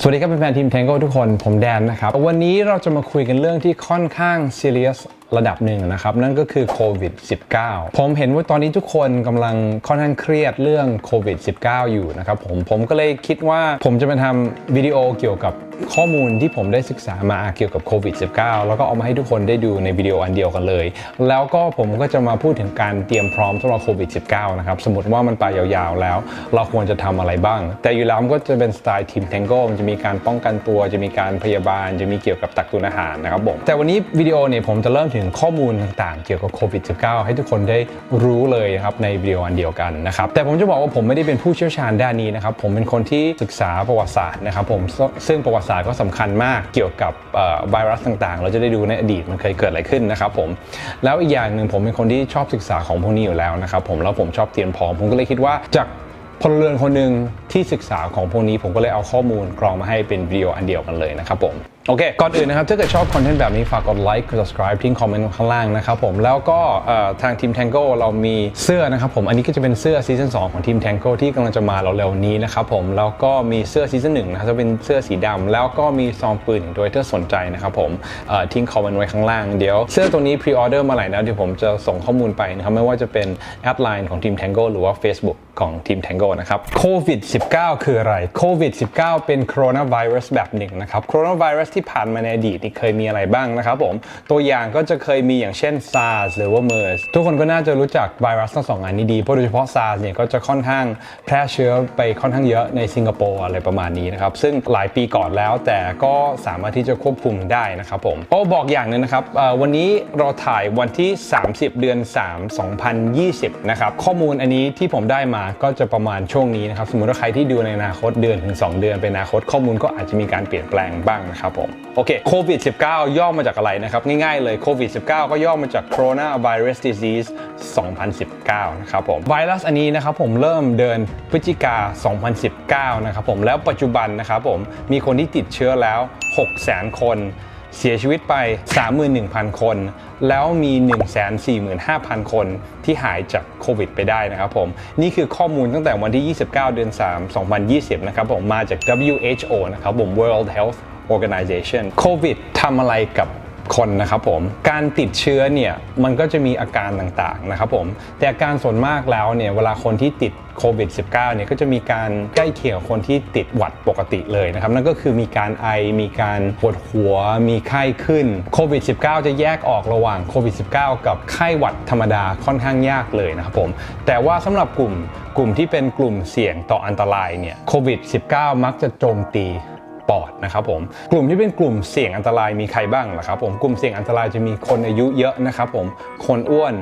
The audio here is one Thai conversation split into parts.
สวัสดีครับเป็นแฟนทีม Tango ทุกคน ผมแดนนะครับ วันนี้เราจะมาคุยกันเรื่องที่ค่อนข้าง serious ระดับหนึ่งนะครับ นั่นก็คือโควิด -19 ผมเห็นว่าตอนนี้ทุกคนกำลังค่อนข้างเครียดเรื่องโควิด -19 อยู่นะครับผมผมก็เลยคิดว่าผมจะมาทำวิดีโอเกี่ยวกับข้อมูลที่ผมได้ศึกษามาเกี่ยวกับโควิด -19 แล้วก็เอามาให้ทุกคนได้ดูในวิดีโออันเดียวกันเลย แล้วก็ผมก็จะมาพูดถึงการเตรียมพร้อมสำหรับโควิด -19 นะครับ สมมติว่ามันไปยาวๆแล้ว เราควรจะทำอะไรบ้าง แต่อยู่แล้วมันก็จะเป็นสไตล์ทีม Tango มันจะมีการป้องกันตัว จะมีการพยาบาล จะมีเกี่ยวกับตักตุนอาหารนะครับผม แต่วันนี้วิดีโอเนี่ยผมจะเริ่มถึงข้อมูลต่างๆ เกี่ยวกับโควิด -19 ให้ทุกคนได้รู้เลยนะครับในวิดีโออันเดียวกันนะครับแต่ผมจะบอกว่าผมไม่ได้เป็นผู้เชี่ยวชาญด้านนี้นะครับผมเป็นคนที่ศึกษาประวัติศาสตร์นะครับผมซึ่งประวัติศาสตร์ก็สำคัญมากเกี่ยวกับไวรัสต่างๆ เราจะได้ดูในอดีตมันเคยเกิดอะไรขึ้นนะครับผมแล้วอีกอย่างหนึ่งผมเป็นคนที่ชอบศึกษาของพวกนี้อยู่แล้วนะครับผมแล้วผมชอบเตรียมพร้อมผมก็เลยคิดว่าจากพลเรือนคนหนึ่งที่ศึกษาของพวกนี้ผมก็เลยเอาข้อมูลกรองมาให้เป็นวิดีโออันเดียวกันเลยนะครับผม โอเค ก่อนอื่นนะครับ ถ้าเกิดชอบคอนเทนต์แบบนี้ ฝากกดไลค์กด subscribe ทิ้งคอมเมนต์ข้างล่างนะครับผม แล้วก็ทางทีม Tango เรามีเสื้อนะครับผม อันนี้ก็จะเป็นเสื้อซีซั่น2ของทีม Tango ที่กำลังจะมาเร็วๆนี้นะครับผม แล้วก็มีเสื้อซีซั่น1นะครับจะเป็นเสื้อสีดำแล้วก็มีซองปืนด้วยถ้าสนใจนะครับผมทิ้งคอมเมนต์ไว้ข้างล่าง เดี๋ยวเสื้อตัวนี้พรีออเดอร์มาไหร่นะเดี๋ยวผมจะส่งข้อมูลไปนะครับไม่ว่าจะเป็นแอดไลน์ของทีม Tango หรือว่า Facebook ของทีม Tango นะครับโควิด 19 คืออะไรโควิด 19 เป็นโคโรนาไวรัสแบบหนึ่งนะครับโคโรนาไวรัสที่ผ่านมาในอดีตนี่เคยมีอะไรบ้างนะครับผมตัวอย่างก็จะเคยมีอย่างเช่น SARS หรือว่า MERS ทุกคนก็น่าจะรู้จักไวรัสทั้งสองอันนี้ดี เพราะโดยเฉพาะ SARS เนี่ยก็จะค่อนข้างแพร่เชื้อไปค่อนข้างเยอะในสิงคโปร์อะไรประมาณนี้นะครับซึ่งหลายปีก่อนแล้วแต่ก็สามารถที่จะควบคุมได้นะครับผมโอ้บอกอย่างหนึงนะครับวันนี้เราถ่ายวันที่ 30 เดือน 3 2020 นะครับข้อมูลอันนี้ที่ผมได้มาก็จะประมาณช่วงนี้นะครับ สมมติว่าใครที่ดูในอนาคตเดือนถึง 2 เดือนเป็นอนาคตข้อมูลก็อาจจะมีการเปลี่ยนแปลงบ้างนะครับผม โอเคโควิด 19 ย่อมาจากอะไรนะครับ ง่ายๆเลยโควิด 19 ก็ย่อมาจาก coronavirus disease 2019 นะครับผม ไวรัสอันนี้นะครับผมเริ่มเดินพฤศจิกา 2019 นะครับผมแล้วปัจจุบันนะครับผมมีคนที่ติดเชื้อแล้ว 600,000 คน เสียชีวิตไป 31,000 คน แล้วมี 145,000 คนที่หายจากโควิดไปได้นะครับผม นี่คือข้อมูลตั้งแต่วันที่ 29 เดือน 3 2020 นะครับผมมาจาก WHO นะครับผม World Health Organization โควิดทำอะไรกับ คนนะครับผมการติดเชื้อเนี่ยมันก็จะมีอาการต่างๆนะครับผมแต่อาการส่วนมากแล้วเนี่ยเวลาคนที่ติดโควิด -19 เนี่ยก็จะมีการใกล้เคียงคนที่ติดหวัดปกติเลยนะครับ นั่นก็คือมีการไอมีการปวดหัว มีไข้ขึ้นโควิด -19 จะแยกออกระหว่างโควิด -19 กับไข้หวัดธรรมดาค่อนข้างยากเลยนะครับผมแต่ว่าสำหรับกลุ่มกลุ่มที่เป็นกลุ่มเสี่ยงต่ออันตรายเนี่ยโควิด -19 มักจะโจมตี ปอดนะครับผมกลุ่มที่เป็นกลุ่มเสี่ยงอันตรายมีใครบ้างล่ะครับผมกลุ่มเสี่ยงอันตรายจะมีคนอายุเยอะนะครับผมคนอ้วน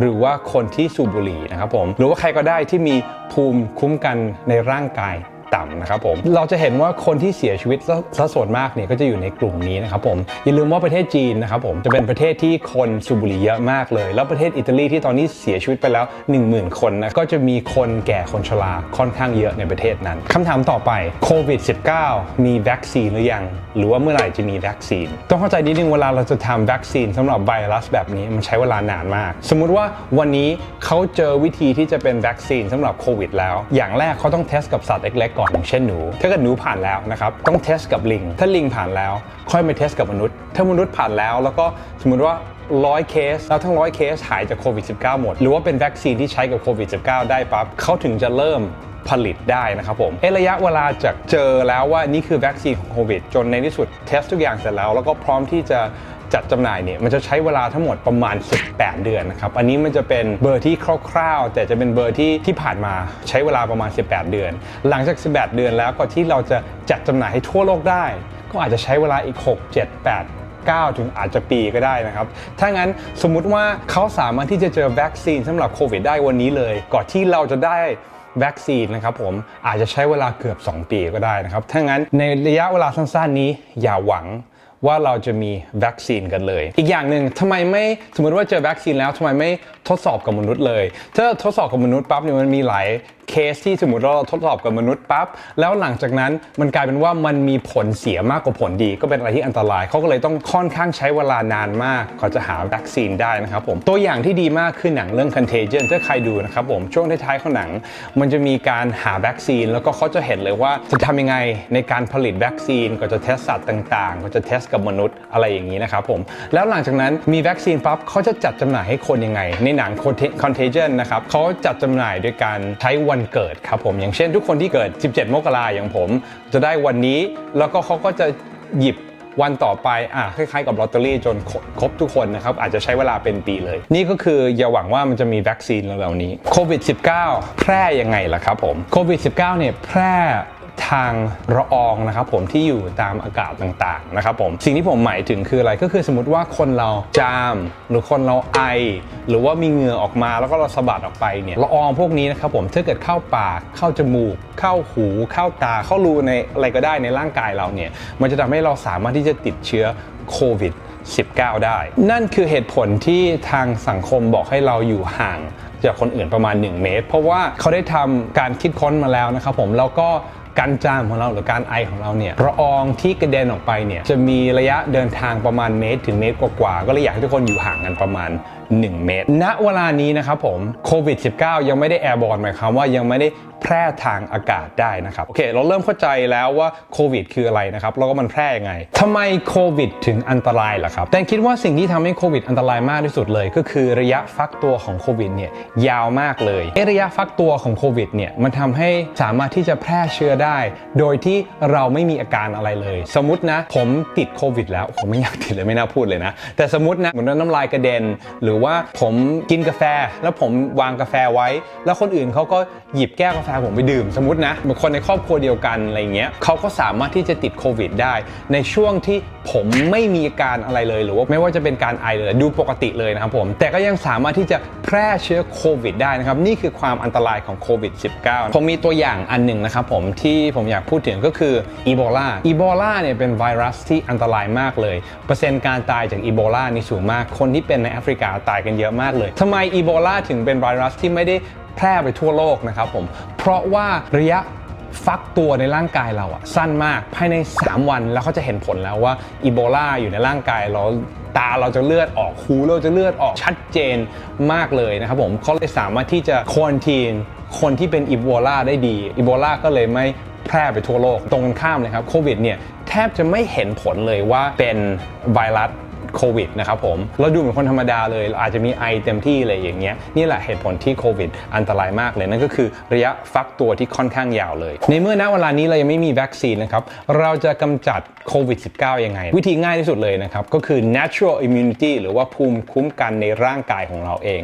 หรือว่าคนที่สูบบุหรี่นะครับผมหรือว่าใครก็ได้ที่มีภูมิคุ้มกันในร่างกาย ต่ำนะครับผมเราจะเห็นว่าคนที่เสียชีวิตซะส่วนมากเนี่ยก็จะอยู่ในกลุ่มนี้นะครับผมอย่าลืมว่าประเทศจีนนะครับผมจะเป็นประเทศที่คนสูบบุหรี่เยอะมากเลย แล้วประเทศอิตาลีที่ตอนนี้เสียชีวิตไปแล้ว 10,000 คนนะก็จะมีคนแก่คนชราค่อนข้างเยอะในประเทศนั้นคำถามต่อไปโควิด -19 มีวัคซีนหรือยัง หรือว่าเมื่อไหร่จะมีวัคซีน ต้องเข้าใจนิดนึงเวลาเราจะทำวัคซีนสำหรับไวรัสแบบนี้มันใช้เวลานานมาก สมมุติว่าวันนี้เขาเจอวิธีที่จะเป็นวัคซีนสำหรับโควิดแล้ว อย่างแรกเขาต้องเทสกับสัตว์เล็กๆก่อนอย่างเช่นหนู ถ้าเกิดหนูผ่านแล้วนะครับต้องเทสกับลิง ถ้าลิงผ่านแล้ว ค่อยไปเทสกับมนุษย์ ถ้ามนุษย์ผ่านแล้วแล้วก็สมมติว่าร้อยเคส แล้วทั้งร้อยเคสหายจากโควิด -19 หมด หรือว่าเป็นวัคซีนที่ใช้กับโควิด -19 ได้ปั๊บเขาถึงจะเริ่มผลิตได้นะครับผมเอระยะเวลาจากเจอแล้วว่านี่คือวัคซีนของโควิด จนในที่สุดเทสทุกอย่างเสร็จแล้ว แล้วก็พร้อมที่จะ จัดจำหน่ายเนี่ยมันจะใช้เวลาทั้งหมดประมาณ 18 เดือนนะครับอันนี้มันจะเป็นเบอร์ที่คร่าวๆ แต่จะเป็นเบอร์ที่ที่ผ่านมาใช้เวลาประมาณ 18 เดือน หลังจาก 18 เดือนแล้วก็ที่เราจะจัดจำหน่ายให้ทั่วโลกได้ ก็อาจจะใช้เวลาอีก 6 7 8 9 ถึงอาจจะปีก็ได้นะครับ ถ้างั้นสมมุติว่าเขาสามารถที่จะเจอวัคซีนสำหรับโควิดได้วันนี้เลย ก่อนที่เราจะได้วัคซีนนะครับผมอาจจะใช้เวลาเกือบ 2 ปีก็ได้นะครับ ถ้างั้นในระยะเวลาสั้นๆนี้อย่าหวัง ว่าเราจะมีวัคซีนกันเลย อีกอย่างหนึ่งทำไมไม่สมมติว่าเจอวัคซีนแล้วทำไมไม่ทดสอบกับมนุษย์เลย ถ้าทดสอบกับมนุษย์ปั๊บเนี่ยมันมีหลายเคสที่สมมติเราทดสอบกับมนุษย์ปั๊บแล้วหลังจากนั้นมันกลายเป็นว่ามันมีผลเสียมากกว่าผลดี ก็เป็นอะไรที่อันตรายเขาก็เลยต้องค่อนข้างใช้เวลานานมากกว่าจะหาวัคซีนได้นะครับผมตัวอย่างที่ดีมากคือหนังเรื่อง Contagion ถ้าใครดูนะครับผมช่วงท้ายๆของหนัง มันจะมีการหาวัคซีน แล้วก็เขาจะเห็นเลยว่าจะทำยังไงในการผลิตวัคซีนก็จะเทสสัตว์ต่างๆ ก็จะเทสกับมนุษย์อะไรอย่างนี้นะครับผมแล้วหลังจากนั้นมีวัคซีนปั๊บเขาจะจัดจำหน่ายให้คนยังไงในหนัง Contagion นะครับเขาจัดจำหน่ายโดยการใช้วันเกิดครับผม อย่างเช่นทุกคนที่เกิด 17 มกราอย่างผม จะได้วันนี้แล้วก็เขาก็จะหยิบวันต่อไปอะคล้ายๆกับลอตเตอรี่จนครบครบทุกคนนะครับ อาจจะใช้เวลาเป็นปีเลย นี่ก็คืออย่าหวังว่ามันจะมีวัคซีนเหล่านี้โควิด -19 แพร่ยังไงล่ะครับผมโควิด -19 เนี่ยแพร่ ทางละอองนะครับผมที่อยู่ตามอากาศต่างๆนะครับผมสิ่งที่ผมหมายถึงคืออะไรก็คือสมมติว่าคนเราจาม หรือคนเราไอ หรือว่ามีเหงื่อออกมาแล้วก็เราสะบัดออกไปเนี่ยละอองพวกนี้นะครับผมถ้าเกิดเข้าปากเข้าจมูก เข้าหู เข้าตาเข้ารูในอะไรก็ได้ในร่างกายเราเนี่ยมันจะทำให้เราสามารถที่จะติดเชื้อโควิด 19 ได้ นั่นคือเหตุผลที่ทางสังคมบอกให้เราอยู่ห่างจากคนอื่นประมาณ 1 เมตร เพราะว่าเขาได้ทำการคิดค้นมาแล้วนะครับผมแล้วก็ การจามของเราหรือการไอของเราเนี่ยละอองที่กระเด็นออกไปเนี่ยจะมีระยะเดินทางประมาณเมตรถึงเมตรกว่าๆก็เลยอยากให้ทุกคนอยู่ห่างกันประมาณ 1 เมตร ณ เวลานี้นะครับผมโควิด -19 ยังไม่ได้แอร์บอลหมายความว่ายังไม่ได้แพร่ทางอากาศได้นะครับ โอเค เราเริ่มเข้าใจแล้วว่าโควิดคืออะไรนะครับ แล้วก็มันแพร่ยังไงทำไมโควิดถึงอันตรายล่ะครับ แต่คิดว่าสิ่งที่ทำให้โควิดอันตรายมากที่สุดเลย ก็คือระยะฟักตัวของโควิดเนี่ยยาวมากเลยไอ้ระยะฟักตัวของโควิดเนี่ยมันทำให้สามารถที่จะแพร่เชื้อได้ โดยที่เราไม่มีอาการอะไรเลย สมมตินะ ผมติดโควิดแล้วผมไม่อยากติดเลยไม่น่าพูดเลยนะ แต่สมมตินะเหมือนน้ำลายกระเด็นหรือว่าผมกินกาแฟ แล้วผมวางกาแฟไว้ แล้วคนอื่นเขาก็หยิบแก้วกาแฟผมไปดื่มสมมตินะเหมือนคนในครอบครัวเดียวกันอะไรเงี้ยเขาก็สามารถที่จะติดโควิดได้ ในช่วงที่ผมไม่มีอาการอะไรเลยหรือว่าไม่ว่าจะเป็นการไอเลยดูปกติเลยนะครับผมแต่ก็ยังสามารถที่จะแพร่เชื้อโควิดได้นะครับนี่คือความอันตรายของโควิด -19 ผมมีตัวอย่างอันหนึ่งนะครับผมที่ผมอยากพูดถึงก็คืออีโบลาอีโบลาเนี่ยเป็นไวรัสที่อันตรายมากเลย เปอร์เซ็นต์การตายจากอีโบลานี่สูงมากคนที่เป็นในแอฟริกาตายกันเยอะมากเลยทำไมอีโบลาถึงเป็นไวรัสที่ไม่ได้แพร่ไปทั่วโลกนะครับผม เพราะว่าระยะฟักตัวในร่างกายเราอะสั้นมากภายใน 3 วันแล้วเขาจะเห็นผลแล้วว่าอีโบลาอยู่ในร่างกายเราตาเราจะเลือดออกหูเราจะเลือดออกชัดเจนมากเลยนะครับผมเขาเลยสามารถที่จะควอนตีนคนที่เป็นอีโบลาได้ดีอีโบลาก็เลยไม่แพร่ไปทั่วโลก ตรงกันข้ามเลยครับโควิดเนี่ยแทบจะไม่เห็นผลเลยว่าเป็นไวรัส โควิดนะครับผมเราดูเหมือนคนธรรมดาเลยเราอาจจะมีไอเต็มที่เลยอย่างเงี้ยนี่แหละเหตุผลที่โควิดอันตรายมากเลยนั่นก็คือระยะฟักตัวที่ค่อนข้างยาวเลย ในเมื่อณเวลานี้เรายังไม่มีวัคซีนนะครับเราจะกำจัดโควิด -19 ยังไง วิธีง่ายที่สุดเลยนะครับก็คือ natural immunity หรือว่าภูมิคุ้มกันในร่างกายของเราเอง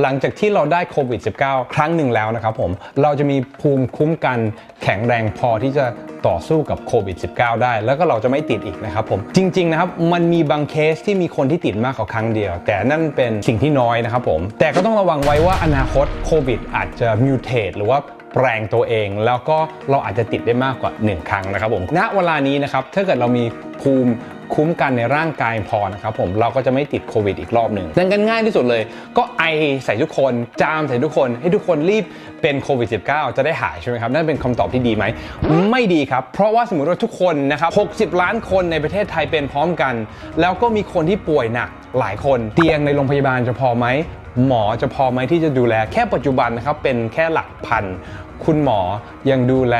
หลังจากที่เราได้โควิด -19 ครั้งหนึ่งแล้วนะครับผมเราจะมีภูมิคุ้มกันแข็งแรงพอที่จะต่อสู้กับโควิด -19 ได้ แล้วก็เราจะไม่ติดอีกนะครับผมจริงๆนะครับมันมีบางเคสที่ที่มีคนที่ติดมากกว่าครั้งเดียว แต่นั่นเป็นสิ่งที่น้อยนะครับผมแต่ก็ต้องระวังไว้ว่าอนาคตโควิดอาจจะมิวเทสหรือว่าแปลงตัวเอง แล้วก็เราอาจจะติดได้มากกว่า 1 ครั้งนะครับผมณเวลานี้นะครับถ้าเกิดเรามีภูมิ คุ้มกันในร่างกายพอนะครับผมเราก็จะไม่ติดโควิดอีกรอบหนึ่งดังกันง่ายที่สุดเลย ก็ไอใส่ทุกคนจามใส่ทุกคน ให้ทุกคนรีบเป็นโควิด -19 จะได้หายใช่ไหมครับนั่นเป็นคำตอบที่ดีไหมไม่ดีครับ เพราะว่าสมมติว่าทุกคนนะครับ60 ล้านคนในประเทศไทยเป็นพร้อมกัน แล้วก็มีคนที่ป่วยหนักหลายคนเตียงในโรงพยาบาลจะพอไหมหมอจะพอไหมที่จะดูแล แค่ปัจจุบันนะครับเป็นแค่หลักพัน คุณหมอยังดูแล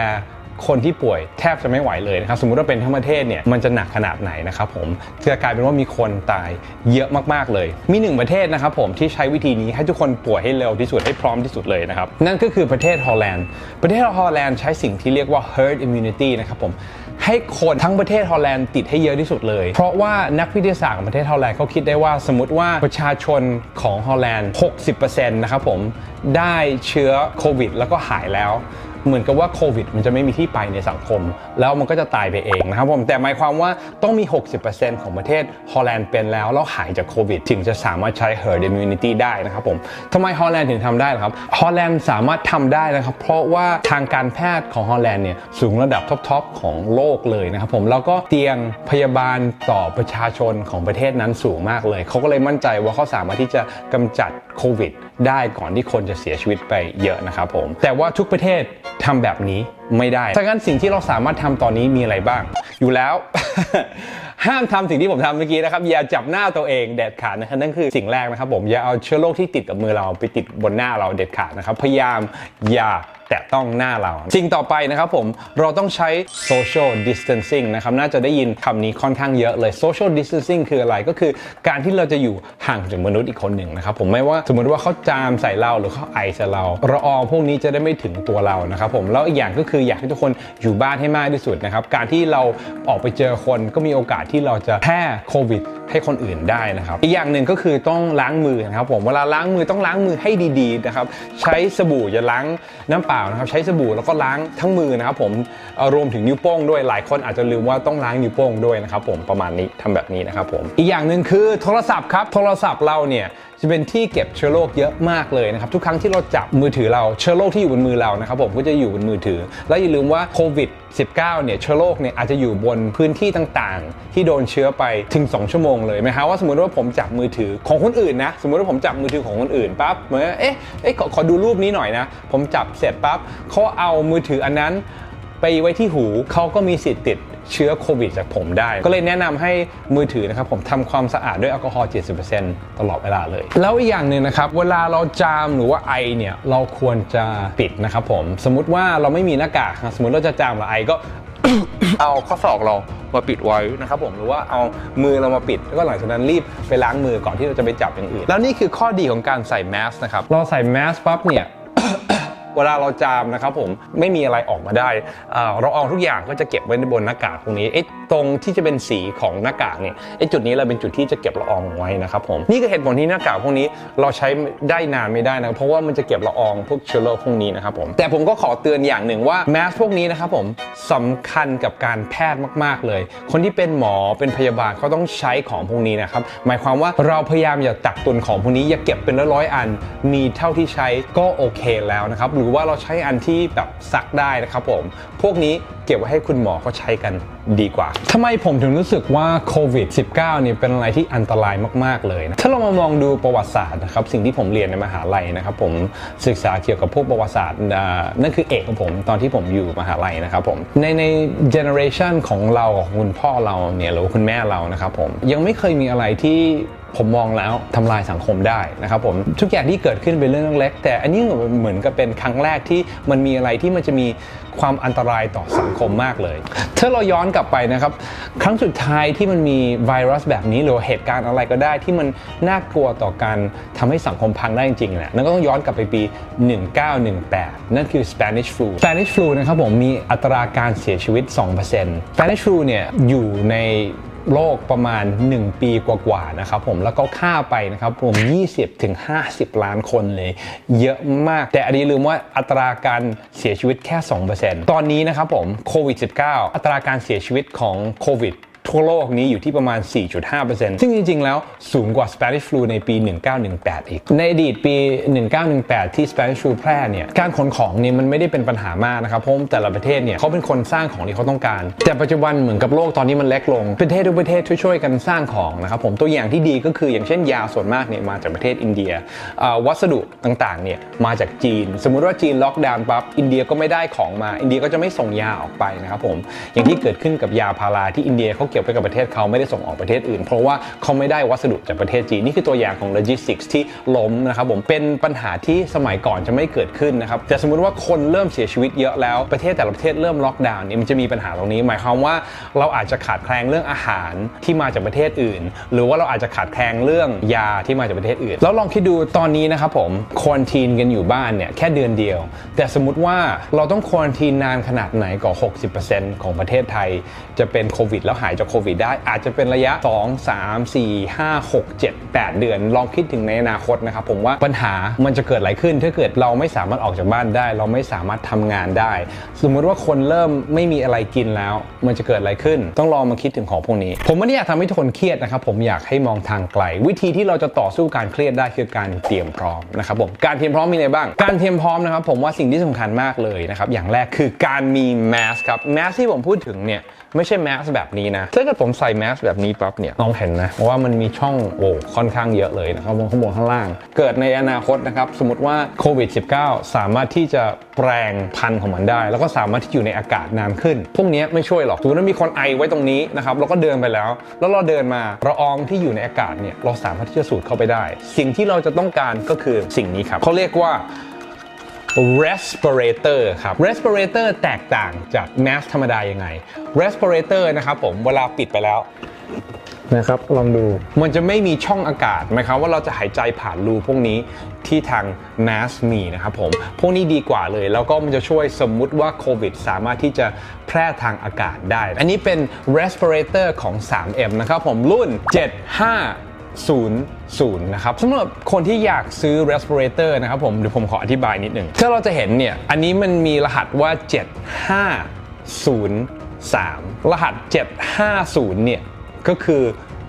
คนที่ป่วยแทบจะไม่ไหวเลยนะครับสมมุติว่าเป็นทั้งประเทศเนี่ยมันจะหนักขนาดไหนนะครับผมจะกลายเป็นว่ามีคนตายเยอะมากๆเลย มีหนึ่งประเทศนะครับผมที่ใช้วิธีนี้ให้ทุกคนป่วยให้เร็วที่สุดให้พร้อมที่สุดเลยนะครับนั่นก็คือประเทศฮอลแลนด์ประเทศฮอลแลนด์ใช้สิ่งที่เรียกว่า herd immunity นะครับผมให้คนทั้งประเทศฮอลแลนด์ติดให้เยอะที่สุดเลย เพราะว่านักวิทยาศาสตร์ของประเทศฮอลแลนด์เขาคิดได้ว่าสมมติว่าประชาชนของฮอลแลนด์ 60%นะครับผมได้เชื้อโควิด แล้วก็หายแล้ว เหมือนกับว่าโควิดมันจะไม่มีที่ไปในสังคม แล้วมันก็จะตายไปเองนะครับผมแต่หมายความว่าต้องมี 60%ของประเทศฮอลแลนด์เป็นแล้ว แล้วหายจากโควิด ถึงจะสามารถใช้ herd immunity ได้นะครับผมทำไมฮอลแลนด์ถึงทำได้ครับฮอลแลนด์สามารถทำได้นะครับ เพราะว่าทางการแพทย์ของฮอลแลนด์เนี่ยสูงระดับท็อปๆของโลกเลยนะครับผมแล้วก็เตียงพยาบาลต่อประชาชนของประเทศนั้นสูงมากเลย เขาก็เลยมั่นใจว่าเขาสามารถที่จะกำจัดโควิดได้ก่อนที่คนจะเสียชีวิตไปเยอะนะครับผม แต่ว่าทุกประเทศทำแบบนี้ไม่ได้ดังนั้นสิ่งที่เราสามารถทำตอนนี้มีอะไรบ้าง อยู่แล้ว ห้ามทำสิ่งที่ผมทำเมื่อกี้นะครับ อย่าจับหน้าตัวเองเด็ดขาดนะครับนั่นคือสิ่งแรกนะครับผมอย่าเอาเชื้อโรคที่ติดกับมือเราไปติดบนหน้าเราเด็ดขาดนะครับ พยายามอย่า แตะต้องหน้าเราสิ่งต่อไปนะครับผมเราต้องใช้ social distancing นะครับน่าจะได้ยินคำนี้ค่อนข้างเยอะเลย social distancing คืออะไรก็คือการที่เราจะอยู่ห่างจากมนุษย์อีกคนหนึ่งนะครับผมไม่ว่าสมมติว่าเขาจามใส่เราหรือเขาไอใส่เราละอองพวกนี้จะได้ไม่ถึงตัวเรานะครับผมแล้วอีกอย่างก็คืออยากให้ทุกคนอยู่บ้านให้มากที่สุดนะครับการที่เราออกไปเจอคนก็มีโอกาสที่เราจะแพร่โควิดให้คนอื่นได้นะครับ อีกอย่างหนึ่งก็คือต้องล้างมือนะครับผมเวลาล้างมือต้องล้างมือให้ดีๆนะครับใช้สบู่อย่าล้างน้ำเปล่านะครับใช้สบู่แล้วก็ล้างทั้งมือนะครับผมรวมถึงนิ้วโป้งด้วยหลายคนอาจจะลืมว่าต้องล้างนิ้วโป้งด้วยนะครับผมประมาณนี้ทำแบบนี้นะครับผมอีกอย่างหนึ่งคือโทรศัพท์ครับโทรศัพท์เราเนี่ย จะเป็นที่เก็บเชื้อโรคเยอะมากเลยนะครับทุกครั้งที่เราจับมือถือเราเชื้อโรคที่อยู่บนมือเรานะครับผมก็จะอยู่บนมือถือ แล้วอย่าลืมว่าโควิด19เนี่ยเชื้อโรคเนี่ยอาจจะอยู่บนพื้นที่ต่างๆ ที่โดนเชื้อไปถึง 2 ชั่วโมงเลยไหมครับว่าสมมติว่าผมจับมือถือของคนอื่นนะสมมติว่าผมจับมือถือของคนอื่นปั๊บเหมือนเอ๊ะเอ๊ะขอขอดูรูปนี้หน่อยนะ ผมจับเสร็จปั๊บเขาเอามือถืออันนั้นไปไว้ที่หูเขาก็มีสิทธิ์ติด เชื้อโควิดจากผมได้ ก็เลยแนะนำให้มือถือนะครับผมทำความสะอาดด้วยแอลกอฮอล์ 70%ตลอดเวลาเลย แล้วอีกอย่างหนึ่งนะครับ เวลาเราจามหรือว่าไอเนี่ยเราควรจะปิดนะครับผมสมมติว่าเราไม่มีหน้ากากนะสมมติเราจะจามหรือไอก็เอาข้อศอกเรามาปิดไว้นะครับผมหรือว่าเอามือเรามาปิด แล้วก็หลังจากนั้นรีบไปล้างมือก่อนที่เราจะไปจับอย่างอื่น แล้วนี่คือข้อดีของการใส่แมสนะครับเราใส่แมสปั๊บเนี่ย เวลาเราจามนะครับผมไม่มีอะไรออกมาได้เราเอาทุกอย่างก็จะเก็บไว้ในบนหน้ากากตรงนี้ไอ้ตรงที่จะเป็นสีของหน้ากากเนี่ยไอ้จุดนี้เราเป็นจุดที่จะเก็บละอองไว้นะครับผมนี่คือเหตุผลที่หน้ากากพวกนี้เราใช้ได้นานไม่ได้นะเพราะว่ามันจะเก็บละอองพวกเชื้อโรคพวกนี้นะครับผมแต่ผมก็ขอเตือนอย่างหนึ่งว่าแมสพวกนี้นะครับผมสำคัญกับการแพทย์มาก ๆเลย คนที่เป็นหมอเป็นพยาบาลเขาต้องใช้ของพวกนี้นะครับหมายความว่าเราพยายามอย่าตักตุนของพวกนี้อย่าเก็บเป็นร้อยๆอัน มีเท่าที่ใช้ก็โอเคแล้วนะครับรือว่าเราใช้อันที่แบบซักได้นะครับผม พวกนี้เก็บไว้ให้คุณหมอเขาใช้กันดีกว่าทำไมผมถึงรู้สึกว่าโควิด -19 เนี่ยเป็นอะไรที่อันตรายมาก ๆ เลยนะ ถ้าเรามามองดูประวัติศาสตร์นะครับสิ่งที่ผมเรียนในมหาลัยนะครับผมศึกษาเกี่ยวกับพวกประวัติศาสตร์นั่นคือเอกของผมตอนที่ผมอยู่มหาลัยนะครับผมในในเจเนอเรชันของเราของคุณพ่อเราเนี่ยหรือคุณแม่เรานะครับผมยังไม่เคยมีอะไรที่ ผมมองแล้วทำลายสังคมได้นะครับผมทุกอย่างที่เกิดขึ้นเป็นเรื่องเล็ก แต่อันนี้เหมือนกับเป็นครั้งแรกที่มันมีอะไรที่มันจะมีความอันตรายต่อสังคมมากเลย ถ้าเราย้อนกลับไปนะครับ ครั้งสุดท้ายที่มันมีไวรัสแบบนี้หรือเหตุการณ์อะไรก็ได้ที่มันน่ากลัวต่อการทำให้สังคมพังได้จริงๆนี่ยนั่นก็ต้องย้อนกลับไปปี 1918 นั่นคือ Spanish flu Spanish flu นะครับผมมีอัตราการเสียชีวิต 2% Spanish flu เนี่ยอยู่ใน โลกประมาณ 1 ปีกว่าๆนะครับผมแล้วก็ฆ่าไปนะครับผม 20ถึง50 ล้านคนเลย เยอะมาก แต่อันนี้ลืมว่าอัตราการเสียชีวิตแค่ 2%ตอนนี้นะครับผมโควิด -19 อัตราการเสียชีวิตของโควิด ทั่วโลกนี้อยู่ที่ประมาณ 4.5%ซึ่งจริง ๆ แล้วสูงกว่า Spanish flu ในปี 1918 อีก ในอดีตปี 1918 ที่ Spanish flu แพร่เนี่ย การขนของเนี่ยมันไม่ได้เป็นปัญหามากนะครับ เพราะแต่ละประเทศเนี่ยเขาเป็นคนสร้างของที่เขาต้องการ แต่ปัจจุบันเหมือนกับโลกตอนนี้มันเล็กลง ประเทศทุกประเทศช่วยๆกันสร้างของนะครับผม ตัวอย่างที่ดีก็คืออย่างเช่นยาส่วนมากเนี่ยมาจากประเทศอินเดียอ่าวัสดุต่างๆ เนี่ยมาจากจีน สมมุติว่าจีนล็อกดาวน์ปั๊บ อินเดียก็ไม่ได้ของมา อินเดียก็จะไม่ส่งยาออกไปนะครับผม อย่างที่เกิดขึ้นกับยาพาราที่อินเดียเขาเก็บไว้กับประเทศเขาไม่ได้ส่งออกประเทศอื่น เพราะว่าเขาไม่ได้วัสดุจากประเทศจีนนี่คือตัวอย่างของโลจิสติกส์ที่ล้มนะครับผมเป็นปัญหาที่สมัยก่อนจะไม่เกิดขึ้นนะครับแต่สมมุติว่าคนเริ่มเสียชีวิตเยอะแล้วประเทศแต่ละประเทศเริ่มล็อกดาวน์เนี่ยมันจะมีปัญหาตรงนี้ หมายความว่าเราอาจจะขาดแคลนเรื่องอาหารที่มาจากประเทศอื่น หรือว่าเราอาจจะขาดแคลนเรื่องยาที่มาจากประเทศอื่น แล้วลองคิดดูตอนนี้นะครับผมควอนตีนกันอยู่บ้านเนี่ยแค่เดือนเดียว แต่สมมติว่าเราต้องควอนตีนนานขนาดไหนกว่า60%ของประเทศไทยจะเป็นโควิดแล้วหายจากโควิดได้อาจจะเป็นระยะ 2 3 4 5 6 7 8 เดือน ลองคิดถึงในอนาคตนะครับผมว่าปัญหามันจะเกิดอะไรขึ้น ถ้าเกิดเราไม่สามารถออกจากบ้านได้ เราไม่สามารถทำงานได้ สมมุติว่าคนเริ่มไม่มีอะไรกินแล้ว มันจะเกิดอะไรขึ้น ต้องลองมาคิดถึงของพวกนี้ ผมไม่ได้อยากทำให้ทุกคนเครียดนะครับผมอยากให้มองทางไกล วิธีที่เราจะต่อสู้การเครียดได้คือการเตรียมพร้อมนะครับผมการเตรียมพร้อมมีอะไรบ้าง การเตรียมพร้อมนะครับผมว่าสิ่งที่สำคัญมากเลยนะครับอย่างแรกคือการมีแมสครับแมสที่ผมพูดถึงเนี่ย ไม่ใช่แมสแบบนี้นะ ถ้าเกิดผมใส่แมสแบบนี้ปั๊บเนี่ยลองเห็นนะว่ามันมีช่องโอ้ค่อนข้างเยอะเลยนะครับบนข้างบนข้างล่าง เกิดในอนาคตนะครับ สมมติว่าโควิด -19 สามารถที่จะแปลงพันธุ์ของมันได้ แล้วก็สามารถที่อยู่ในอากาศนานขึ้น พวกนี้ไม่ช่วยหรอกสมมติว่ามีคนไอไว้ตรงนี้นะครับเราก็เดินไปแล้ว แล้วเราเดินมาละอองที่อยู่ในอากาศเนี่ยเราสามารถที่จะสูดเข้าไปได้ สิ่งที่เราจะต้องการก็คือสิ่งนี้ครับเขาเรียกว่า respirator ครับ respirator แตกต่างจาก mask ธรรมดายังไง respirator นะครับผมเวลาปิดไปแล้วนะครับลองดูมันจะไม่มีช่องอากาศหมายความว่าเราจะหายใจผ่านรูพวกนี้ที่ทาง mask มีนะครับผมพวกนี้ดีกว่าเลย แล้วก็มันจะช่วยสมมุติว่าโควิด สามารถที่จะแพร่ทางอากาศได้ อันนี้เป็น respirator ของ 3M นะครับผมรุ่น 00 นะครับสำหรับคนที่อยากซื้อ respirator นะครับผมเดี๋ยวผมขออธิบายนิดหนึ่งถ้าเราจะเห็นเนี่ย อันนี้มันมีรหัสว่า 7503 รหัส 750 เนี่ย ก็คือ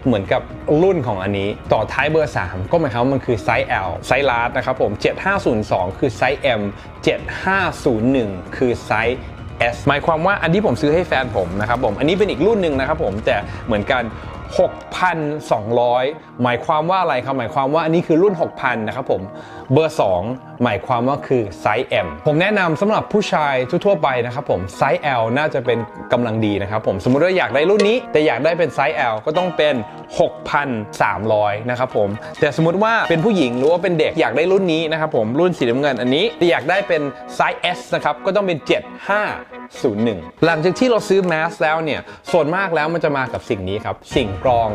เหมือนกับรุ่นของอันนี้ ต่อท้ายเบอร์ 3 ก็หมายความว่ามันคือไซส์ L ไซส์ large นะครับผม 7502 คือไซส์ M 7501 คือไซส์ S หมายความว่าอันที่ผมซื้อให้แฟนผมนะครับผม อันนี้เป็นอีกรุ่นหนึ่งนะครับผมแต่เหมือนกัน 6,200 หมายความว่าอะไรครับ หมายความว่าอันนี้คือรุ่น 6,000 นะครับผม เบอร์ 2 หมายความว่าคือไซส์ M ผมแนะนำสำหรับผู้ชายทั่วๆไปนะครับผมไซส์ L น่าจะเป็นกำลังดีนะครับผมสมมุติว่าอยากได้รุ่นนี้ แต่อยากได้เป็นไซส์ L ก็ต้องเป็น 6,300 นะครับผม แต่สมมติว่าเป็นผู้หญิงหรือว่าเป็นเด็กอยากได้รุ่นนี้นะครับผมรุ่นสีน้ำเงินอันนี้แต่อยากได้เป็นไซส์ S นะครับก็ต้องเป็น 7501 หลังจากที่เราซื้อแมสแล้วเนี่ยส่วนมากแล้วมันจะมากับสิ่งนี้ครับสิ่งกรอง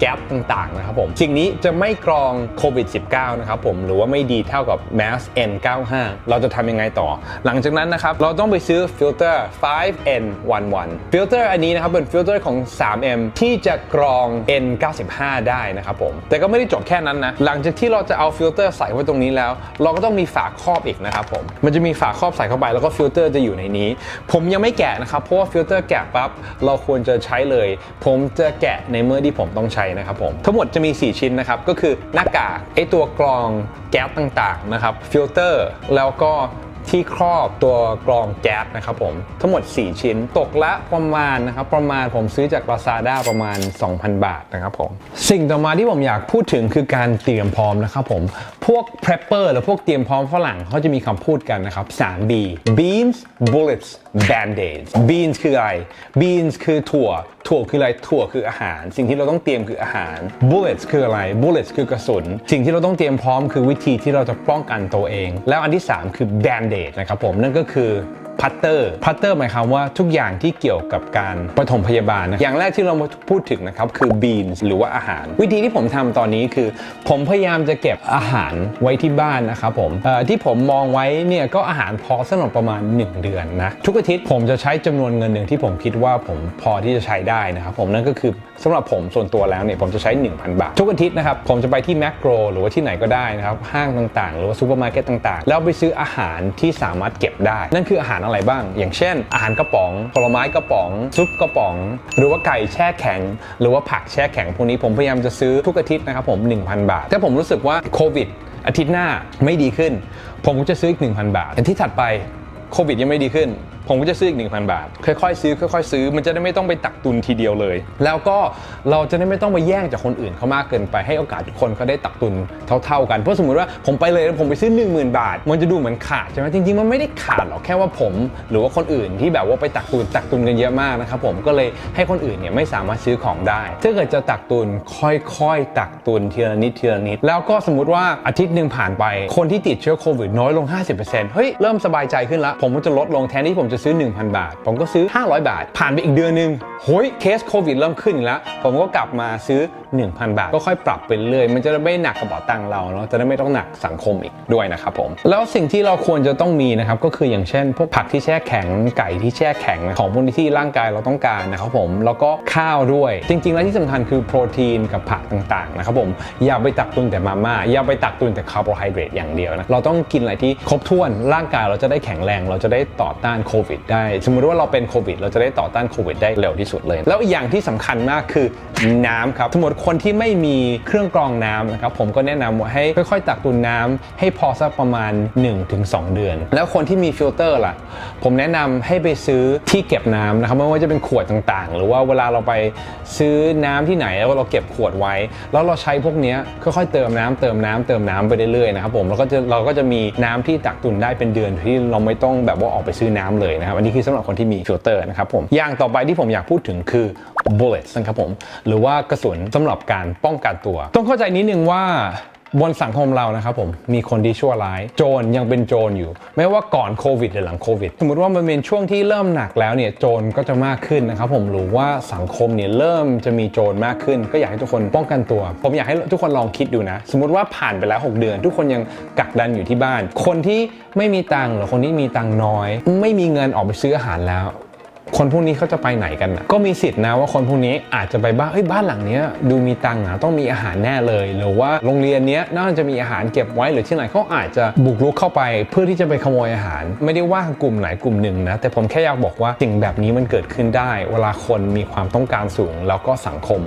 แก๊ปต่างๆนะครับผมสิ่งนี้จะไม่กรองโควิด -19 นะครับผมหรือว่าไม่ดีเท่ากับแมส N95 เราจะทำยังไงต่อ หลังจากนั้นนะครับเราต้องไปซื้อฟิลเตอร์ 5N11 ฟิลเตอร์อันนี้นะครับเป็นฟิลเตอร์ของ 3M ที่จะกรอง N95 ได้นะครับผม แต่ก็ไม่ได้จบแค่นั้นนะ หลังจากที่เราจะเอาฟิลเตอร์ใส่ไว้ตรงนี้แล้ว เราก็ต้องมีฝาครอบอีกนะครับผม มันจะมีฝาครอบใส่เข้าไปแล้วก็ฟิลเตอร์จะอยู่ในนี้ ผมยังไม่แกะนะครับ เพราะว่าฟิลเตอร์แกะปั๊บเราควรจะใช้เลย ผมจะแกะในเมื่อที่ผมต้องใช้นะครับผม ทั้งหมดจะมี 4 ชิ้นนะครับ ก็คือหน้ากากไอตัวกรองแก๊สต่างๆนะครับฟิลเตอร์แล้วก็ที่ครอบตัวกรองแก๊สนะครับผม ทั้งหมด 4 ชิ้นตกละประมาณนะครับ ประมาณผมซื้อจาก Lazada ประมาณ 2,000 บาทนะครับผม สิ่งต่อมาที่ผมอยากพูดถึงคือการเตรียมพร้อมนะครับผม พวก prepper หรือพวกเตรียมพร้อมฝรั่งเขาจะมีคำพูดกันนะครับ 3B beans bullets Band-Aid beans คืออะไร beans คือถั่ว ถั่วคืออะไร ถั่วคืออาหาร สิ่งที่เราต้องเตรียมคืออาหาร bullets คืออะไร bullets คือกระสุน สิ่งที่เราต้องเตรียมพร้อมคือวิธีที่เราจะป้องกันตัวเอง แล้วอันที่ 3 คือ band-aid นะครับผม นั่นก็คือพัตเตอร์พัตเตอร์หมายความว่าทุกอย่างที่เกี่ยวกับการปฐมพยาบาลนะอย่างแรกที่เรามาพูดถึงนะครับคือ beans หรือว่าอาหาร วิธีที่ผมทำตอนนี้คือ ผมพยายามจะเก็บอาหารไว้ที่บ้านนะครับผมที่ผมมองไว้เนี่ยก็อาหารพอสำหรับประมาณ 1 เดือนนะทุกอาทิตย์ผมจะใช้จำนวนเงินหนึ่งที่ผมคิดว่าผมพอที่จะใช้ได้นะครับผมนั่นก็คือ สำหรับผมส่วนตัวแล้วเนี่ยผมจะใช้ 1,000 บาท ทุกอาทิตย์นะครับผมจะไปที่แมคโครหรือว่าที่ไหนก็ได้นะครับห้างต่างๆ หรือว่าซูเปอร์มาร์เก็ตต่างๆ แล้วไปซื้ออาหารที่สามารถเก็บได้ นั่นคืออาหารอะไรบ้าง อย่างเช่น อาหารกระป๋องผลไม้กระป๋อง ซุปกระป๋อง หรือว่าไก่แช่แข็ง หรือว่าผักแช่แข็งพวกนี้ผมพยายามจะซื้อทุกอาทิตย์นะครับผม 1,000 บาทถ้าผมรู้สึกว่าโควิดอาทิตย์หน้าไม่ดีขึ้น ผมก็จะซื้ออีก1,000 บาทอาทิตย์ถัดไปโควิดยังไม่ดีขึ้นผมก็จะซื้ออีก 1,000 บาท ค่อยๆซื้อค่อยๆซื้อ มันจะได้ไม่ต้องไปตักตุนทีเดียวเลย แล้วก็เราจะได้ไม่ต้องไปแย่งจากคนอื่นเขามากเกินไปให้โอกาสทุกคนเขาได้ตักตุนเท่า ๆกันเพราะสมมติว่าผมไปเลยแล้วผมไปซื้อ 10,000 บาท มันจะดูเหมือนขาดใช่ไหมจริงๆมันไม่ได้ขาดหรอกแค่ว่าผม หรือว่าคนอื่นที่แบบว่าไปตักตุนตักตุนกันเยอะมากนะครับผมก็เลยให้คนอื่นเนี่ยไม่สามารถซื้อของได้ ถ้าเกิดจะตักตุนค่อยๆ ตักตุนทีละนิดทีละนิดแล้วก็สมมติว่าอาทิตย์หนึ่งผ่านไป คนที่ติดเชื้อโควิดน้อยลง 50%เฮ้ยเริ่มสบายใจขึ้นละผมก็จะลดลงแทนที่ผมจะซื้อ 1,000 บาท ผมก็ซื้อ 500 บาท ผ่านไปอีกเดือนหนึงโฮ้ยเคสโควิดเริ่มขึ้นอีกแล้ว ผมก็กลับมาซื้อ 1,000 บาท ก็ค่อยปรับไปเรื่อย มันจะได้ไม่หนักกระเป๋าตังค์เราเนาะจะได้ไม่ต้องหนักสังคมอีกด้วยนะครับผมแล้วสิ่งที่เราควรจะต้องมีนะครับก็คืออย่างเช่น พวกผักที่แช่แข็งไก่ที่แช่แข็งของพวกนี้ที่ร่างกายเราต้องการนะครับผมแล้วก็ข้าวด้วย จริง ๆ แล้วที่สำคัญคือโปรตีนกับผักต่างๆนะครับผมอย่าไปตักตุนแต่มาม่าอย่าไปตักตุนแต่คาร์โบไฮเดรตอย่างเดียวนะเราต้องกินอะไรที่ครบถ้วนร่างกายเราจะได้แข็งแรง เราจะได้ต่อต้านโควิดได้ สมมติว่าเราเป็นโควิด เราจะได้ต่อต้านโควิดได้เร็วที่สุดเลย แล้วอย่างที่สำคัญมากคือน้ำครับสมมติคนที่ไม่มีเครื่องกรองน้ำนะครับผมก็แนะนำว่าให้ค่อยๆ ตักตุนน้ำให้พอสักประมาณ 1-2 เดือน แล้วคนที่มีฟิลเตอร์ล่ะ ผมแนะนำให้ไปซื้อที่เก็บน้ำนะครับไม่ว่าจะเป็นขวดต่างๆ หรือว่าเวลาเราไปซื้อน้ำที่ไหนแล้วเราเก็บขวดไว้ แล้วเราใช้พวกเนี้ยค่อยๆเติมน้ำเติมน้ำเติมน้ำไปเรื่อยๆนะครับผมแล้วก็จะเราก็จะมีน้ำที่ตักตุนได้เป็นเดือนที่เราไม่ต้องแบบว่าออกไปซื้อน้ำเลยนะครับอันนี้คือสำหรับคนที่มีฟิลเตอร์นะครับผมอย่างต่อไปที่ผมอยากพูดถึงคือ bullets นะครับผมหรือว่ากระสุนสำหรับการป้องกันตัว ต้องเข้าใจนิดนึงว่าบนสังคมเรานะครับผมมีคนที่ชั่วร้าย โจรยังเป็นโจรอยู่ ไม่ว่าก่อนโควิดหรือหลังโควิด สมมติว่ามันเป็นช่วงที่เริ่มหนักแล้วเนี่ยโจรก็จะมากขึ้นนะครับผมหรือว่าสังคมเนี่ยเริ่มจะมีโจรมากขึ้น ก็อยากให้ทุกคนป้องกันตัว ผมอยากให้ทุกคนลองคิดดูนะ สมมติว่าผ่านไปแล้ว 6 เดือน ทุกคนยังกักดันอยู่ที่บ้าน คนที่ไม่มีตังค์หรือคนที่มีตังค์น้อย ไม่มีเงินออกไปซื้ออาหารแล้ว คนพวกนี้เขาจะไปไหนกันนะก็มีสิทธิ์นะว่าคนพวกนี้อาจจะไปบ้านเฮ้ยบ้านหลังเนี้ยดูมีตังค์นะต้องมีอาหารแน่เลย หรือว่าโรงเรียนเนี้ยน่าจะมีอาหารเก็บไว้หรือที่ไหนเขาอาจจะบุกรุกเข้าไป เพื่อที่จะไปขโมยอาหาร ไม่ได้ว่ากลุ่มไหนกลุ่มหนึ่งนะแต่ผมแค่อยากบอกว่าสิ่งแบบนี้มันเกิดขึ้นได้ เวลาคนมีความต้องการสูง แล้วก็สังคม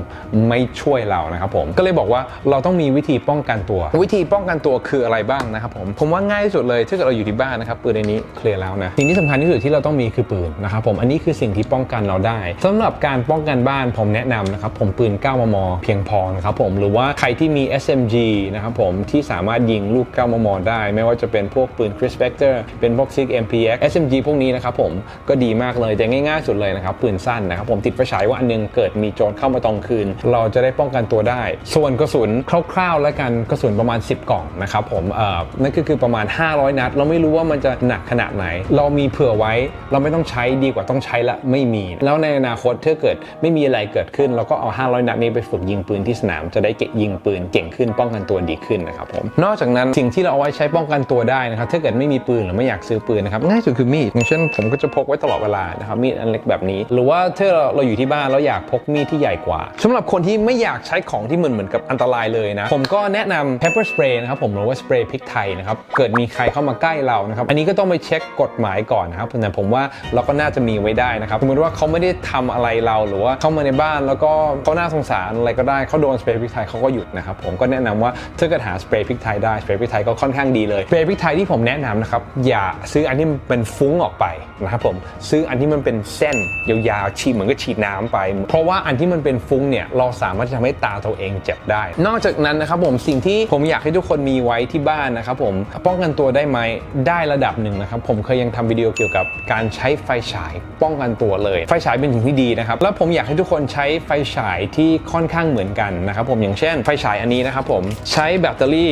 ไม่ช่วยเรานะครับผมก็เลยบอกว่าเราต้องมีวิธีป้องกันตัว วิธีป้องกันตัวคืออะไรบ้างนะครับผมผมว่าง่ายที่สุดเลยถ้าเกิดเราอยู่ที่บ้านนะครับปืนในนี้เคลียร์แล้วนะสิ่งที่สำคัญที่สุดที่เราต้องมีคือปืนนะครับผมอันนี้คือสิ่งที่ป้องกันเราได้สำหรับการป้องกันบ้านผมแนะนำนะครับผมปืน 9 มม เพียงพอนะครับผมหรือว่าใครที่มี SMG นะครับผมที่สามารถยิงลูก 9 มม ได้ ไม่ว่าจะเป็นพวกปืน Chris Vector เป็นพวก SIG MPX SMG พวกนี้นะครับผมก็ดีมากเลยแต่ง่ายๆสุดเลยนะครับปืนสั้นนะครับผมติดไฟฉายว่าอันหนึงเกิดมีโจรเข้ามาตอนคืน เราจะได้ป้องกันตัวได้ ส่วนกระสุนคร่าวๆแล้วกันกระสุนประมาณ 10 กล่องนะครับผมเอ่อนั่นก็คือประมาณ 500 นัด เราไม่รู้ว่ามันจะหนักขนาดไหน เรามีเผื่อไว้เราไม่ต้องใช้ดีกว่าต้องใช้ละไม่มี แล้วในอนาคตถ้าเกิดไม่มีอะไรเกิดขึ้นเราก็เอา 500 นัดนี้ไปฝึกยิงปืนที่สนามจะได้เก่งยิงปืนเก่งขึ้นป้องกันตัวดีขึ้นนะครับผมนอกจากนั้นสิ่งที่เราเอาไว้ใช้ป้องกันตัวได้นะครับถ้าเกิดไม่มีปืนหรือไม่อยากซื้อปืนนะครับง่ายสุดคือมีดอย่างเช่นผมก็จะพกไว้ตลอดเวลานะครับมีดอันเล็กแบบนี้ หรือว่าถ้าเราอยู่ที่บ้านแล้วอยากพกมีดที่ใหญ่กว่าสำหรับคนที่ไม่อยากใช้ของที่เหมือนเหมือนกับอันตรายเลยนะผมก็แนะนำ pepper spray นะครับผมหรือว่าสเปรย์พริกไทยนะครับเกิดมีใครเข้ามาใกล้เรานะครับอันนี้ก็ต้องไปเช็คกฎหมายก่อนนะครับแต่ผมว่าเราก็น่าจะมีไว้ได้นะครับสมมติว่าเขาไม่ได้ทำอะไรเราหรือว่าเข้ามาในบ้านแล้วก็เขาน่าสงสารอะไรก็ได้เขาโดนสเปรย์พริกไทยเขาก็หยุดนะครับผมก็แนะนำว่าถ้าเกิดหาสเปรย์พริกไทยได้สเปรย์พริกไทยก็ค่อนข้างดีเลยสเปรย์พริกไทยที่ผมแนะนำนะครับอย่าซื้ออันที่มันเป็นฟุ้งออกไปนะครับผมซื้ออันที่มันเป็นเส้นยาวๆฉีดเหมือนก็ฉีดน้ำไป เพราะว่าอันที่มันเป็นฟุ้งเนี่ยเราสามารถจะทำให้ตาตัวเองเจ็บได้ นอกจากนั้นนะครับผมสิ่งที่ผมอยากให้ทุกคนมีไว้ที่บ้านนะครับผมป้องกันตัวได้ไหมได้ระดับหนึ่งนะครับผมเคยยังทำวิดีโอเกี่ยวกับการใช้ไฟฉายป้องกันตัวเลย ไฟฉายเป็นสิ่งที่ดีนะครับ แล้วผมอยากให้ทุกคนใช้ไฟฉายที่ค่อนข้างเหมือนกันนะครับผมอย่างเช่นไฟฉายอันนี้นะครับผมใช้แบตเตอรี่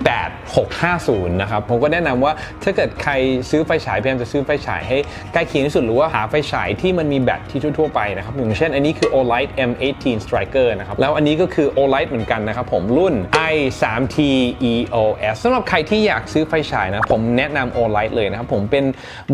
18 650 นะครับ ผมก็แนะนำว่าถ้าเกิดใครซื้อไฟฉายพยายามจะซื้อไฟฉายให้ใกล้เคียงที่สุดหรือว่าหาไฟฉายที่มันมีแบตที่ทั่วๆไปนะครับอย่างเช่นอันนี้คือ Olight M18 Striker นะครับแล้วอันนี้ก็คือ Olight เหมือนกันนะครับผมรุ่น i3T EOS สำหรับใครที่อยากซื้อไฟฉายนะผมแนะนำ Olight เลยนะครับผมเป็น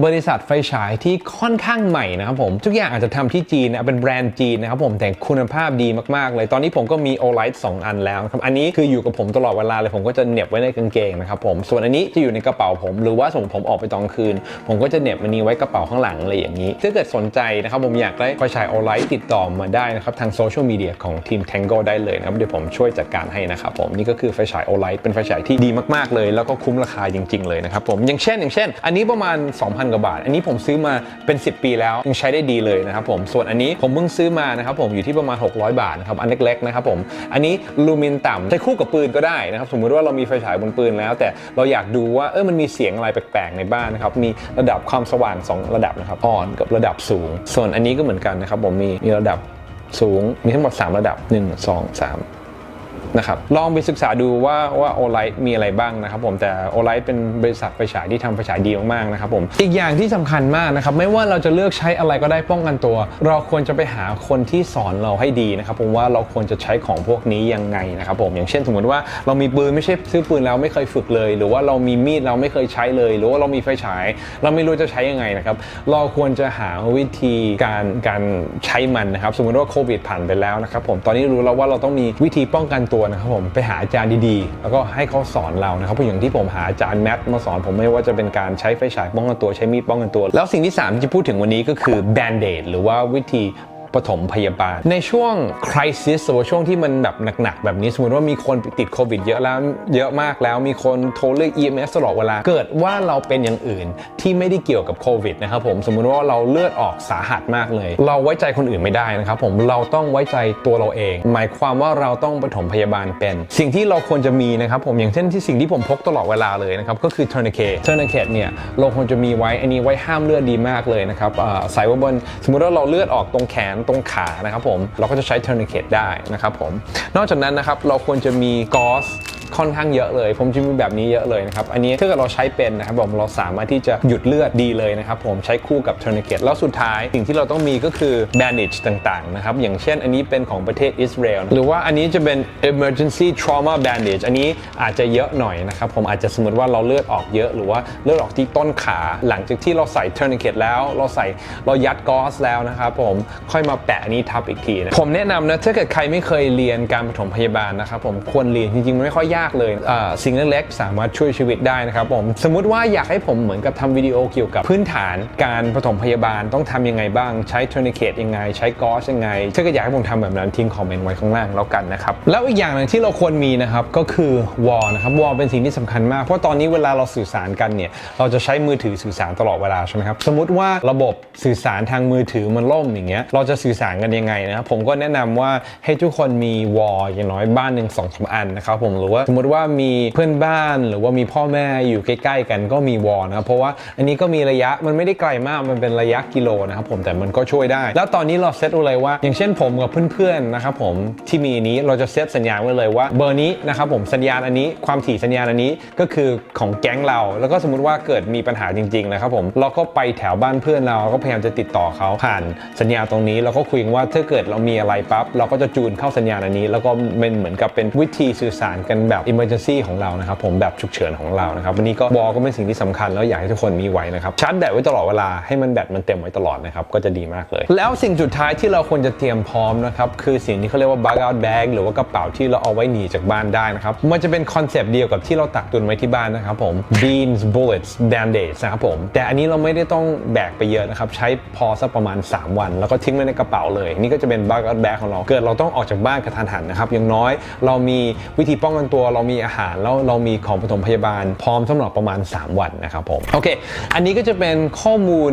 บริษัทไฟฉายที่ค่อนข้างใหม่นะครับผม ทุกอย่างอาจจะทำที่จีนนะเป็นแบรนด์จีนนะครับผมแต่คุณภาพดีมากๆ เลยตอนนี้ผมก็มี Olight 2อันแล้วครับอันนี้คืออยู่กับผมตลอดเวลาเลยผมก็จะเหน็บไว้ในกางเกงนะครับผมส่วนอันนี้จะอยู่ในกระเป๋าผม หรือว่าสมมติผมออกไปตอนคืน ผมก็จะเหน็บอันนี้ไว้กระเป๋าข้างหลังอะไรอย่างนี้ ถ้าเกิดสนใจนะครับผมอยากได้ไฟฉาย Olight ติดต่อมาได้นะครับทางโซเชียลมีเดียของทีม Tango ได้เลยนะครับเดี๋ยวผมช่วยจัดการให้นะครับผมนี่ก็คือไฟฉาย Olight เป็นไฟฉายที่ดีมากๆเลย แล้วก็คุ้มราคาจริง ๆ เลยนะครับผมอย่างเช่นอย่างเช่น อันนี้ประมาณ 2,000กว่าบาท อันนี้ผมซื้อมาเป็น 10 ปีแล้วยังใช้ได้ดีเลยนะครับผมส่วนอันนี้ผมเพิ่งซื้อมานะครับผมอยู่ที่ประมาณ 600 บาทนะครับอันเล็กๆนะครับผมอันนี้ลูมินต่ำใช้คู่กับปืนก็ได้นะครับสมมติว่าเรามีไฟฉายบนปืนแล้ว แต่เราอยากดูว่าเออมันมีเสียงอะไรแปลกๆในบ้านนะครับมีระดับความสว่างสองระดับนะครับอ่อนกับระดับสูง ส่วนอันนี้ก็เหมือนกันนะครับผมมีมีระดับสูงมีทั้งหมด 3 ระดับ 1 2 3 นะครับลองไปศึกษาดูว่าว่าโอไลท์มีอะไรบ้างนะครับผมแต่โอไลท์เป็นบริษัทไฟฉายที่ทำไฟฉายดีมากๆนะครับผมอีกอย่างที่สำคัญมากนะครับไม่ว่าเราจะเลือกใช้อะไรก็ได้ป้องกันตัว เราควรจะไปหาคนที่สอนเราให้ดีนะครับผมว่าเราควรจะใช้ของพวกนี้ยังไงนะครับผมอย่างเช่นสมมติว่าเรามีปืนไม่ใช่ซื้อปืนแล้วไม่เคยฝึกเลย หรือว่าเรามีมีดเราไม่เคยใช้เลย หรือว่าเรามีไฟฉาย เราไม่รู้จะใช้ยังไงนะครับเราควรจะหาวิธีการการใช้มันนะครับสมมติว่าโควิดผ่านไปแล้วนะครับผมตอนนี้รู้แล้วว่าเราต้องมีวิธีป้องกันตัวนะครับผมไปหาอาจารย์ดีๆ แล้วก็ให้เขาสอนเรานะครับเพราะอย่างที่ผมหาอาจารย์แมทมาสอนผมไม่ว่าจะเป็นการใช้ไฟฉายป้องกันตัวใช้มีดป้องกันตัว แล้วสิ่งที่สามที่จะพูดถึงวันนี้ก็คือแบนเดดหรือว่าวิธี ปฐมพยาบาล ในช่วงคริสิสหรือว่าช่วงที่มันแบบหนักๆ แบบนี้สมมติว่ามีคนติดโควิดเยอะแล้วเยอะมากแล้วมีคนโทรเรียก EMS ตลอดเวลา เกิดว่าเราเป็นอย่างอื่นที่ไม่ได้เกี่ยวกับโควิดนะครับผมสมมุติว่าเราเลือดออกสาหัสมากเลย เราไว้ใจคนอื่นไม่ได้นะครับผมเราต้องไว้ใจตัวเราเอง หมายความว่าเราต้องปฐมพยาบาลเป็น สิ่งที่เราควรจะมีนะครับผมอย่างเช่นที่สิ่งที่ผมพกตลอดเวลาเลยนะครับก็คือ tourniquet tourniquet เนี่ยเราควรจะมีไว้อันนี้ไว้ห้ามเลือดดีมากเลยนะครับอ่าใส่ไว้บนสมมุติว่าเราเลือดออกตรงแขนตรงขานะครับผมเราก็จะใช้เทอร์นิเคตได้นะครับผมนอกจากนั้นนะครับเราควรจะมีกอส ค่อนข้างเยอะเลย ผมจะมีแบบนี้เยอะเลยนะครับ อันนี้ถ้าเกิดเราใช้เป็นนะครับผมเราสามารถที่จะหยุดเลือดดีเลยนะครับผมใช้คู่กับ tourniquet แล้วสุดท้ายสิ่งที่เราต้องมีก็คือ bandage ต่างๆนะครับอย่างเช่นอันนี้เป็นของประเทศอิสราเอลหรือว่าอันนี้จะเป็น emergency trauma bandage อันนี้อาจจะเยอะหน่อยนะครับผมอาจจะสมมติว่าเราเลือดออกเยอะ หรือว่าเลือดออกที่ต้นขาหลังจากที่เราใส่ tourniquet แล้วเราใส่เรายัดกอสแล้วนะครับผมค่อยมาแปะอันนี้ทับอีกทีนะผมแนะนำนะถ้าเกิดใครไม่เคยเรียนการปฐมพยาบาลนะครับผมควรเรียนจริงๆมันไม่ค่อยยากเลยสิ่งเล็กๆ สามารถช่วยชีวิตได้นะครับผมสมมุติว่าอยากให้ผมเหมือนกับทำวิดีโอเกี่ยวกับพื้นฐานการปฐมพยาบาลต้องทำยังไงบ้างใช้ tourniquet ยังไง ใช้กอสยังไงถ้าเกิดอยากให้ผมทำแบบนั้นทิ้งคอมเมนต์ไว้ข้างล่างแล้วกันนะครับแล้วอีกอย่างหนึงที่เราควรมีนะครับก็คือวอลนะครับวอลเป็นสิ่งที่สำคัญมากเพราะตอนนี้เวลาเราสื่อสารกันเนี่ยเราจะใช้มือถือสื่อสารตลอดเวลาใช่ไหมครับสมมติว่าระบบสื่อสารทางมือถือมันล่มอย่างเงี้ยเราจะสื่อสารกันยังไงนะครับผมก็แนะนำว่าให้ทุกคนมีวอลอย่างน้อยบ้านหนึ่งสองสาอันนะครับผมหรือว่าสมมติว่ามีเพื่อนบ้านหรือว่ามีพ่อแม่อยู่ใกล้ ๆ กันก็มีวอลนะครับเพราะว่าอันนี้ก็มีระยะมันไม่ได้ไกลมากมันเป็นระยะกิโลนะครับผมแต่มันก็ช่วยได้ แล้วตอนนี้เราเซตไว้เลยว่า อย่างเช่นผมกับเพื่อนๆนะครับผมที่มีอันนี้เราจะเซตสัญญาณไว้เลยว่าเบอร์นี้นะครับผมสัญญาณอันนี้ความถี่สัญญาณอันนี้ก็คือของแก๊งเรา แล้วก็สมมติว่าเกิดมีปัญหาจริงๆนะครับผมเราก็ไปแถวบ้านเพื่อนเราก็พยายามจะติดต่อเขาผ่านสัญญาณตรงนี้เราก็คุยว่าถ้าเกิดเรามีอะไรปั๊บเราก็จะจูนเข้าสัญญาณอันนี้ แล้วก็เป็นเหมือนกับเป็นวิธีสื่อสารกันแบบ emergency ของเรานะครับผมแบบฉุกเฉินของเรานะครับวันนี้ก็วอลก็เป็นสิ่งที่สำคัญแล้วอยากให้ทุกคนมีไว้นะครับชาร์จแบตไว้ตลอดเวลาให้มันแบตมันเต็มไว้ตลอดนะครับก็จะดีมากเลย แล้วสิ่งสุดท้ายที่เราควรจะเตรียมพร้อมนะครับคือสิ่งที่เขาเรียกว่า bug out bag หรือว่ากระเป๋าที่เราเอาไว้หนีจากบ้านได้นะครับมันจะเป็นคอนเซปต์เดียวกับที่เราตักตุนไว้ที่บ้านนะครับผม beans bullets band-aids นะครับผมแต่อันนี้เราไม่ได้ต้องแบกไปเยอะนะครับใช้พอสักประมาณ 3 วัน แล้วก็ทิ้งไว้ในกระเป๋าเลย นี่ก็จะเป็น bug out bag ของเราเกิดเราต้องออกจากบ้านกระทันหันนะครับอย่างน้อยเรามีวิธีป้องกันตัวเรามีอาหารแล้วเรามีของปฐมพยาบาลพร้อมสำหรับประมาณ 3 วันนะครับผมโอเค อันนี้ก็จะเป็นข้อมูล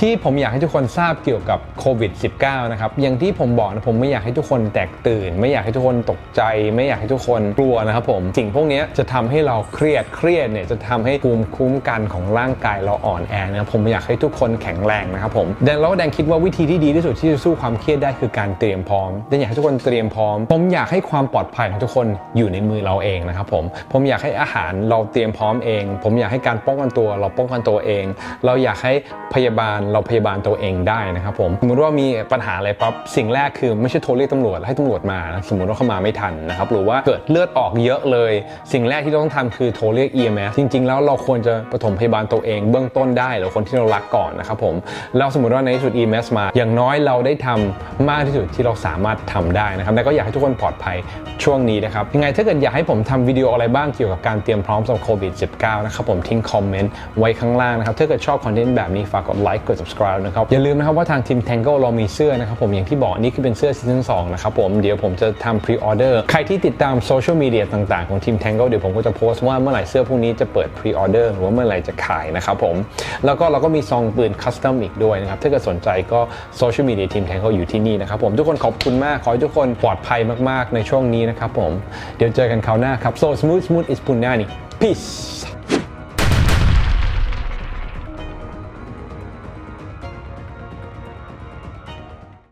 ที่ผมอยากให้ทุกคนทราบเกี่ยวกับโควิด -19 นะครับ อย่างที่ผมบอกนะผมไม่อยากให้ทุกคนแตกตื่น ไม่อยากให้ทุกคนตกใจ ไม่อยากให้ทุกคนกลัวนะครับผมสิ่งพวกนี้จะทำให้เราเครียดเครียดเนี่ยจะทำให้ภูมิคุ้มกันของร่างกายเราอ่อนแอนะผมอยากให้ทุกคนแข็งแรงนะครับผมแดนแล้วแดนคิดว่าวิธีที่ดีที่สุดที่จะสู้ความเครียดได้คือการเตรียมพร้อมแดนอยากให้ทุกคนเตรียมพร้อม ผมอยากให้ความปลอดภัยของทุกคนอยู่ในมือเราเองนะครับผมผมอยากให้อาหารเราเตรียมพร้อมเอง ผมอยากให้การป้องกันตัวเราป้องกันตัวเอง เราอยากให้พยาบาลเราพยาบาลตัวเองได้นะครับผมสมมติว่ามีปัญหาอะไรปั๊บสิ่งแรกคือไม่ใช่โทรเรียกตำรวจแล้วให้ตำรวจมานะสมมติว่าเขามาไม่ทันนะครับหรือว่าเกิดเลือดออกเยอะเลย สิ่งแรกที่ต้องทำคือโทรเรียก EMS จริง ๆ แล้วเราควรจะปฐมพยาบาลตัวเองเบื้องต้นได้หรือคนที่เรารักก่อนนะครับผมแล้วสมมติว่าในที่สุด EMS มา อย่างน้อยเราได้ทำมากที่สุดที่เราสามารถทำได้นะครับแล้วก็อยากให้ทุกคนปลอดภัยช่วงนี้นะครับยังไงถ้าเกิดอยากให้ผมทำวิดีโออะไรบ้างเกี่ยวกับการเตรียมพร้อมสำหรับโควิด -19 นะครับผมทิ้งคอมเมนต์ไว้ข้างล่างนะครับถ้าเกิดชอบคอนเทนต์แบบนี้ฝากกดไลค์กด subscribe นะครับอย่าลืมนะครับว่าทางทีม Tango เรามีเสื้อนะครับผมอย่างที่บอกนี่คือเป็นเสื้อซีซั่น2นะครับผมเดี๋ยวผมจะทำพรีออเดอร์ใครที่ติดตามโซเชียลมีเดียต่างๆของทีม Tango เดี๋ยวผมก็จะโพสต์ว่าเมื่อไหร่เสื้อพวกนี้จะเปิดพรีออเดอร์หรือว่าเมื่อไหร่จะขายนะครับผมแล้วก็เราก็มีซองปืนคัสตอมอีกด้วยนะครับถ้าเกิดสนใจก็โซเชียลมีเดียทีม Tango อยู่ที่นี่นะครับผมทุกคนขอบคุณมากขอให้ทุกคนปลอดภัยมากๆในช่วงนี้นะครับผมเดี๋ยวเจอกันคราวหน้าครับ so smooth smooth is punani peace